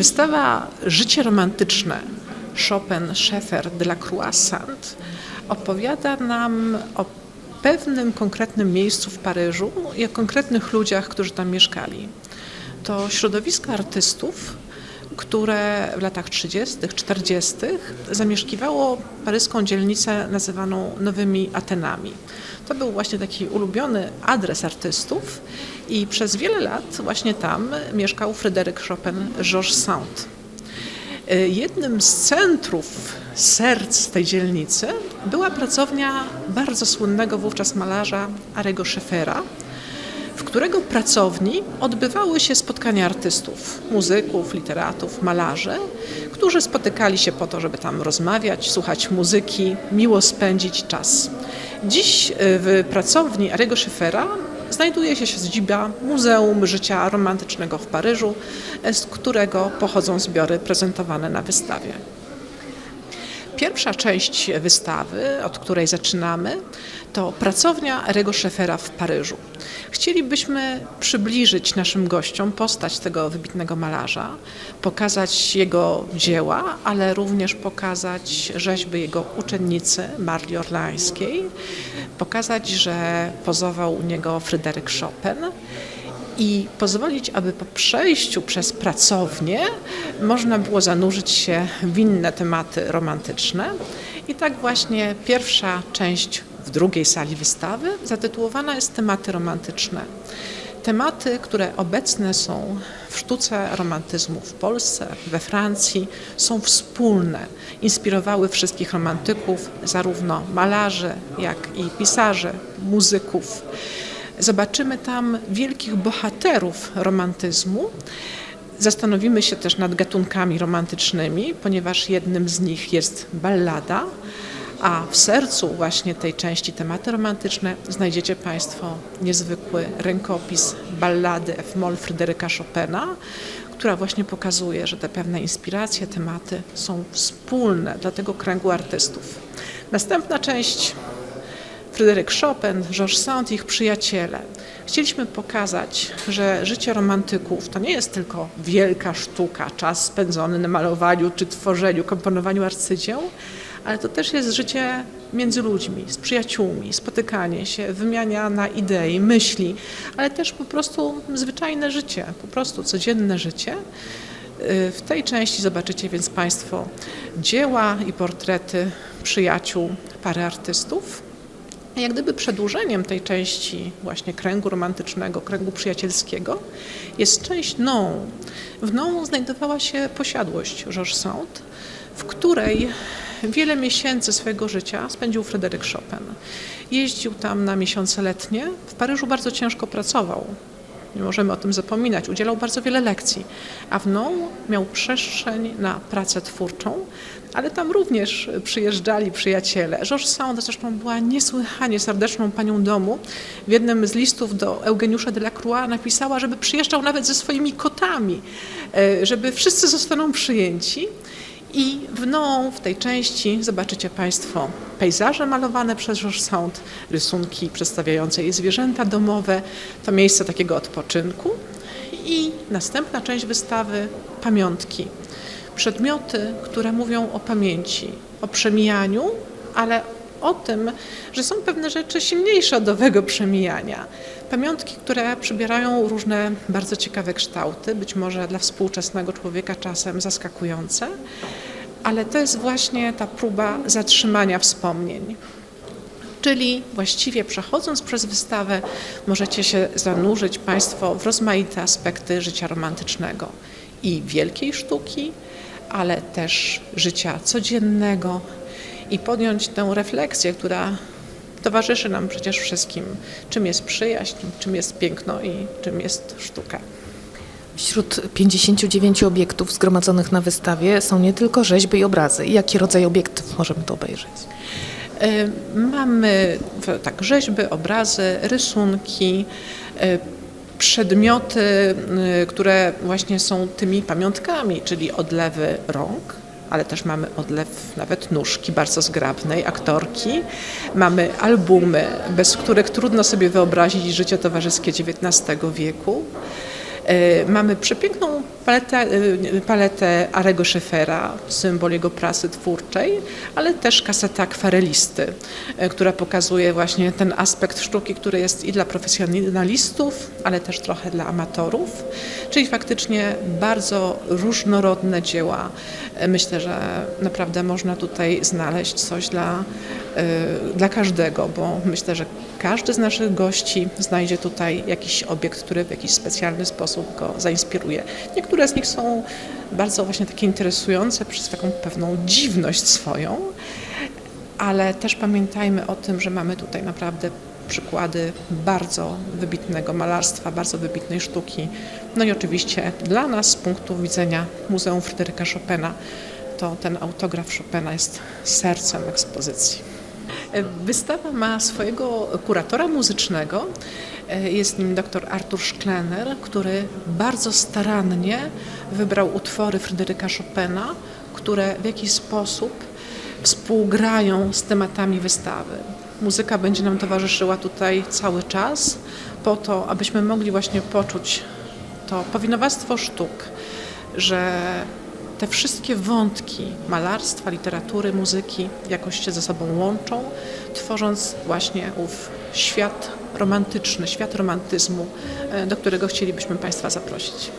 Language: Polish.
Wystawa Życie romantyczne Chopin, Schaeffer, Delacroix, Sand opowiada nam o pewnym konkretnym miejscu w Paryżu i o konkretnych ludziach, którzy tam mieszkali. To środowisko artystów, które w latach 30., 40. zamieszkiwało paryską dzielnicę nazywaną Nowymi Atenami. To był właśnie taki ulubiony adres artystów i przez wiele lat właśnie tam mieszkał Fryderyk Chopin, Georges Sand. Jednym z centrów serc tej dzielnicy była pracownia bardzo słynnego wówczas malarza Arego Scheffera, w którego pracowni odbywały się spotkania artystów, muzyków, literatów, malarzy, którzy spotykali się po to, żeby tam rozmawiać, słuchać muzyki, miło spędzić czas. Dziś w pracowni Arego Scheffera znajduje się siedziba Muzeum Życia Romantycznego w Paryżu, z którego pochodzą zbiory prezentowane na wystawie. Pierwsza część wystawy, od której zaczynamy, to pracownia Rego Scheffera w Paryżu. Chcielibyśmy przybliżyć naszym gościom postać tego wybitnego malarza, pokazać jego dzieła, ale również pokazać rzeźby jego uczennicy Marli Orlańskiej, pokazać, że pozował u niego Fryderyk Chopin i pozwolić, aby po przejściu przez pracownię można było zanurzyć się w inne tematy romantyczne. I tak właśnie pierwsza część w drugiej sali wystawy zatytułowana jest Tematy romantyczne. Tematy, które obecne są w sztuce romantyzmu w Polsce, we Francji, są wspólne. Inspirowały wszystkich romantyków, zarówno malarzy, jak i pisarzy, muzyków. Zobaczymy tam wielkich bohaterów romantyzmu. Zastanowimy się też nad gatunkami romantycznymi, ponieważ jednym z nich jest ballada, a w sercu właśnie tej części tematy romantyczne znajdziecie Państwo niezwykły rękopis ballady F-moll Fryderyka Chopina, która właśnie pokazuje, że te pewne inspiracje, tematy są wspólne dla tego kręgu artystów. Następna część Fryderyk Chopin, Georges Sand ich przyjaciele. Chcieliśmy pokazać, że życie romantyków to nie jest tylko wielka sztuka, czas spędzony na malowaniu czy tworzeniu, komponowaniu arcydzieł, ale to też jest życie między ludźmi, z przyjaciółmi, spotykanie się, wymiana idei, myśli, ale też po prostu zwyczajne życie, po prostu codzienne życie. W tej części zobaczycie więc Państwo dzieła i portrety przyjaciół pary artystów. Jak gdyby przedłużeniem tej części właśnie kręgu romantycznego, kręgu przyjacielskiego jest częśćną. Wną znajdowała się posiadłość Georges Sand, w której wiele miesięcy swojego życia spędził Fryderyk Chopin. Jeździł tam na miesiące letnie, w Paryżu bardzo ciężko pracował. Nie możemy o tym zapominać. Udzielał bardzo wiele lekcji, a w NOU miał przestrzeń na pracę twórczą, ale tam również przyjeżdżali przyjaciele. Georges Sand zresztą była niesłychanie serdeczną panią domu. W jednym z listów do Eugeniusza Delacroix napisała, żeby przyjeżdżał nawet ze swoimi kotami, e, żeby wszyscy zostaną przyjęci. I w NOU, w tej części, zobaczycie Państwo pejzaże malowane przez Georges Sand, rysunki przedstawiające jej zwierzęta domowe, to miejsce takiego odpoczynku. I następna część wystawy pamiątki. Przedmioty, które mówią o pamięci, o przemijaniu, ale o tym, że są pewne rzeczy silniejsze od owego przemijania. Pamiątki, które przybierają różne bardzo ciekawe kształty, być może dla współczesnego człowieka czasem zaskakujące, ale to jest właśnie ta próba zatrzymania wspomnień. Czyli właściwie przechodząc przez wystawę, możecie się zanurzyć Państwo w rozmaite aspekty życia romantycznego i wielkiej sztuki, ale też życia codziennego i podjąć tę refleksję, która towarzyszy nam przecież wszystkim, czym jest przyjaźń, czym jest piękno i czym jest sztuka. Wśród 59 obiektów zgromadzonych na wystawie są nie tylko rzeźby i obrazy. Jaki rodzaj obiektów możemy tu obejrzeć? E, mamy tak, rzeźby, obrazy, rysunki, e, przedmioty, e, które właśnie są tymi pamiątkami, czyli odlewy rąk, ale też mamy odlew nawet nóżki bardzo zgrabnej, aktorki. Mamy albumy, bez których trudno sobie wyobrazić życie towarzyskie XIX wieku. E, Mamy przepiękną paletę, e, paletę Arego Scheffera, symbol jego prasy twórczej, ale też kasetę akwarelisty, e, która pokazuje właśnie ten aspekt sztuki, który jest i dla profesjonalistów, ale też trochę dla amatorów, czyli faktycznie bardzo różnorodne dzieła. Myślę, że naprawdę można tutaj znaleźć coś dla, dla każdego, bo myślę, że każdy z naszych gości znajdzie tutaj jakiś obiekt, który w jakiś specjalny sposób go zainspiruje. Niektóre z nich są bardzo właśnie takie interesujące przez taką pewną dziwność swoją, ale też pamiętajmy o tym, że mamy tutaj naprawdę przykłady bardzo wybitnego malarstwa, bardzo wybitnej sztuki. No i oczywiście dla nas z punktu widzenia Muzeum Fryderyka Chopina to ten autograf Chopina jest sercem ekspozycji. Wystawa ma swojego kuratora muzycznego. Jest nim dr Artur Szklener, który bardzo starannie wybrał utwory Fryderyka Chopina, które w jakiś sposób współgrają z tematami wystawy. Muzyka będzie nam towarzyszyła tutaj cały czas, po to, abyśmy mogli właśnie poczuć to powinowactwo sztuk, że te wszystkie wątki malarstwa, literatury, muzyki jakoś się ze sobą łączą, tworząc właśnie ów świat romantyczny, świat romantyzmu, e, do którego chcielibyśmy Państwa zaprosić.